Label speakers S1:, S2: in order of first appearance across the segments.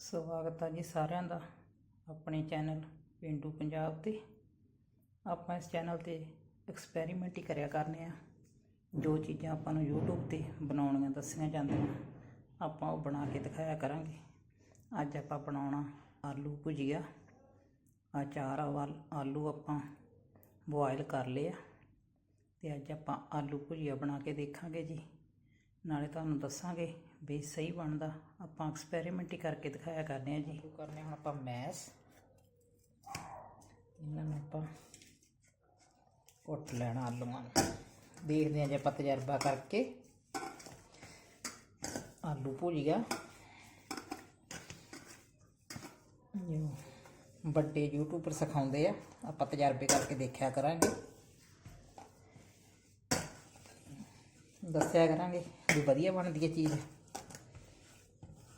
S1: ਸਵਾਗਤ ਆ ਜੀ ਸਾਰਿਆਂ ਦਾ ਆਪਣੇ ਚੈਨਲ ਪਿੰਡੂ ਪੰਜਾਬ ਤੇ। ਆਪਾਂ ਇਸ ਚੈਨਲ ਤੇ ਐਕਸਪੈਰੀਮੈਂਟ ਹੀ ਕਰਿਆ ਕਰਨੇ ਆ। ਜੋ ਚੀਜ਼ਾਂ ਆਪਾਂ ਨੂੰ YouTube ਤੇ ਬਣਾਉਣੀਆਂ ਦੱਸੀਆਂ ਜਾਂਦੀਆਂ, ਆਪਾਂ ਉਹ ਬਣਾ ਕੇ ਦਿਖਾਇਆ ਕਰਾਂਗੇ। ਅੱਜ ਆਪਾਂ ਬਣਾਉਣਾ ਆਲੂ ਭੁਜੀਆ। ਆ ਚਾਰ ਆਲੂ ਆਪਾਂ ਬੋਇਲ ਕਰ ਲਏ ਆ। ਤੇ ਅੱਜ ਆਪਾਂ ਆਲੂ ਭੁਜੀਆ ਬਣਾ ਕੇ ਦੇਖਾਂਗੇ ਜੀ। ਨਾਲੇ ਤੁਹਾਨੂੰ ਦੱਸਾਂਗੇ ਵੀ ਸਹੀ ਬਣਦਾ। ਆਪਾਂ ਐਕਸਪੈਰੀਮੈਂਟ ਹੀ ਕਰਕੇ ਦਿਖਾਇਆ ਕਰਦੇ ਆ ਜੀ। ਕਰਨੇ ਹੁਣ ਆਪਾਂ ਮੈਸ। ਇਹਨਾਂ ਨੂੰ ਆਪਾਂ ਕੁੱਟ ਲੈਣਾ ਆਲੂਆਂ ਨੂੰ। ਦੇਖਦੇ ਆ ਜੇ ਆਪਾਂ ਤਜਰਬਾ ਕਰਕੇ ਆਲੂ ਭੁੱਜ ਗਿਆ। ਜੋ ਵੱਡੇ ਯੂਟਿਊਬਰ ਸਿਖਾਉਂਦੇ ਆ, ਆਪਾਂ ਤਜਰਬੇ ਕਰਕੇ ਦੇਖਿਆ ਕਰਾਂਗੇ। ਦੱਸਿਆ ਕਰਾਂਗੇ ਵੀ ਵਧੀਆ ਬਣਦੀ ਹੈ ਚੀਜ਼।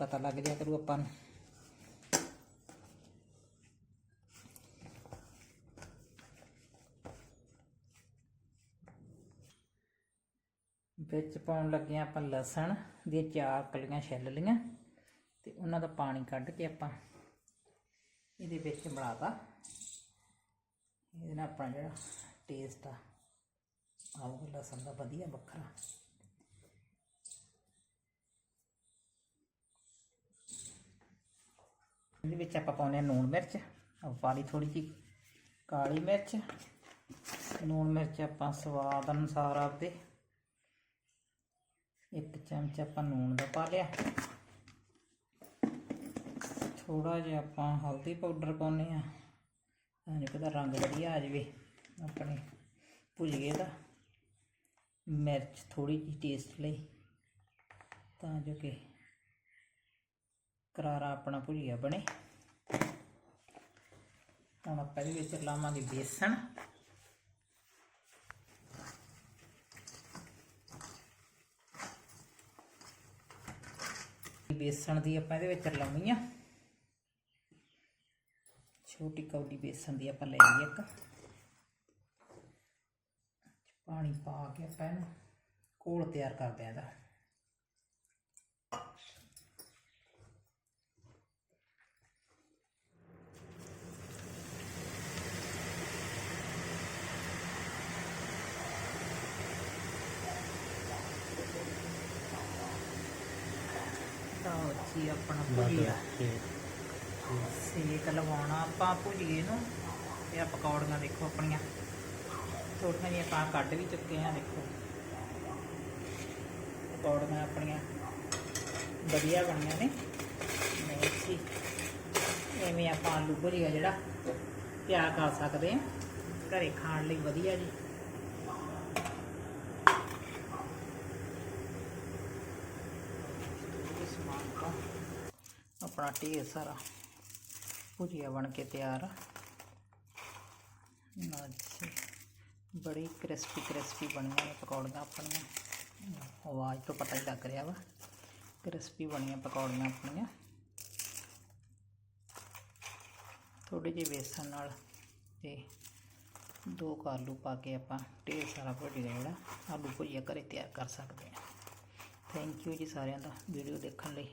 S1: ਪਤਾ ਲੱਗ ਜਾ ਕਰੂ ਆਪਾਂ ਨੂੰ ਵਿੱਚ ਪਾਉਣ ਲੱਗੇ ਹਾਂ ਆਪਾਂ ਲਸਣ ਦੀਆਂ ਚਾਰ ਕਲੀਆਂ ਛਿੱਲ ਲਈਆਂ ਤੇ ਉਹਨਾਂ ਦਾ ਪਾਣੀ ਕੱਢ ਕੇ ਆਪਾਂ ਇਹਦੇ ਵਿੱਚ ਬਣਾਤਾ। ਇਹਦੇ ਨਾਲ ਆਪਣਾ ਜਿਹੜਾ ਟੇਸਟ ਆ, ਆਊਗਾ ਲਸਣ ਦਾ ਵਧੀਆ ਵੱਖਰਾ। ਇਹਦੇ ਵਿੱਚ ਆਪਾਂ ਪਾਉਂਦੇ ਹਾਂ ਲੂਣ ਮਿਰਚ, ਆਪਾਂ ਪਾ ਲਈ ਥੋੜੀ ਜਿਹੀ ਕਾਲੀ ਮਿਰਚ। ਲੂਣ ਮਿਰਚ ਆਪਾਂ ਸਵਾਦ ਅਨੁਸਾਰ ਆਪਦੇ ਇੱਕ ਚਮਚ ਆਪਾਂ ਲੂਣ ਦਾ ਪਾ ਲਿਆ। ਥੋੜਾ ਜਿਹਾ ਆਪਾਂ ਹਲਦੀ ਪਾਊਡਰ ਪਾਉਂਦੇ ਆ ਤਾਂ ਨਹੀਂ ਪਤਾ ਰੰਗ ਵਧੀਆ ਆ ਜਾਵੇ, ਆਪਣੇ ਭੁਜੀਏ ਦਾ। ਮਿਰਚ ਥੋੜੀ ਜਿਹੀ ਟੇਸਟ ਲਈ ਤਾਂ ਜੋ ਕਿ ਕਰਾਰਾ ਆਪਣਾ ਭੁਜੀਆ ਬਣੇ। ਹੁਣ ਆਪਾਂ ਇਹਦੇ ਵਿੱਚ ਲਾਵਾਂਗੇ ਬੇਸਣ। ਬੇਸਣ ਦੀ ਆਪਾਂ ਇਹਦੇ ਵਿੱਚ ਲਾਉਣੀ ਆ। ਛੋਟੀ ਕੌਡੀ ਬੇਸਣ ਦੀ ਆਪਾਂ ਲੈ ਲਈ ਇੱਕ। ਪਾਣੀ ਪਾ ਕੇ ਆਪਾਂ ਇਹਨੂੰ ਘੋਲ ਤਿਆਰ ਕਰਦੇ ਆ ਇਹਦਾ। ਜੀ ਆਪਣਾ ਭੁਜੀਆ ਸੇਕ ਲਵਾਉਣਾ ਆਪਾਂ ਭੁਜੀਏ ਨੂੰ ਤੇ ਆ ਪਕੌੜੀਆਂ ਦੇਖੋ ਆਪਣੀਆਂ। ਥੋੜੀਆਂ ਜਿਹੀਆਂ ਆਪਾਂ ਕੱਢ ਵੀ ਚੁੱਕੇ ਆ ਦੇਖੋ। ਪਕੌੜੀਆਂ ਆਪਣੀਆਂ ਵਧੀਆ ਬਣੀਆਂ ਨੇ। ਨਹੀਂ ਐਵੇਂ ਆਪਾਂ ਆਲੂ ਭੁਜੀਆ ਜਿਹੜਾ ਤਿਆਰ ਕਰ ਸਕਦੇ ਆ। ਘਰੇ ਖਾਣ ਲਈ ਵਧੀਆ ਜੀ ਸਮਾਨ ਤੋਂ ਆਪਣਾ ਢੇਰ ਸਾਰਾ। ਭੁਜੀਆ ਬਣ ਕੇ ਤਿਆਰ ਆ। ਨਾ ਬੜੀ ਕ੍ਰਿਸਪੀ ਕ੍ਰਿਸਪੀ ਬਣੀਆਂ ਨੇ ਪਕੌੜੀਆਂ ਆਪਣੀਆਂ। ਆਵਾਜ਼ ਤੋਂ ਪਤਾ ਹੀ ਲੱਗ ਰਿਹਾ ਵਾ। ਕ੍ਰਿਸਪੀ ਬਣੀਆਂ ਪਕੌੜੀਆਂ ਆਪਣੀਆਂ। ਥੋੜੇ ਜਿਹੇ ਬੇਸਣ ਨਾਲ ਤੇ ਦੋ ਕੁ ਆਲੂ ਪਾ ਕੇ ਆਪਾਂ ਢੇਰ ਸਾਰਾ ਭੁਜੀਆ ਜਿਹੜਾ। ਆਲੂ ਭੁਜੀਆ ਘਰੇ ਤਿਆਰ ਕਰ ਸਕਦੇ ਹਾਂ। ਥੈਂਕ ਯੂ ਜੀ ਸਾਰਿਆਂ ਦਾ ਵੀਡੀਓ ਦੇਖਣ ਲਈ।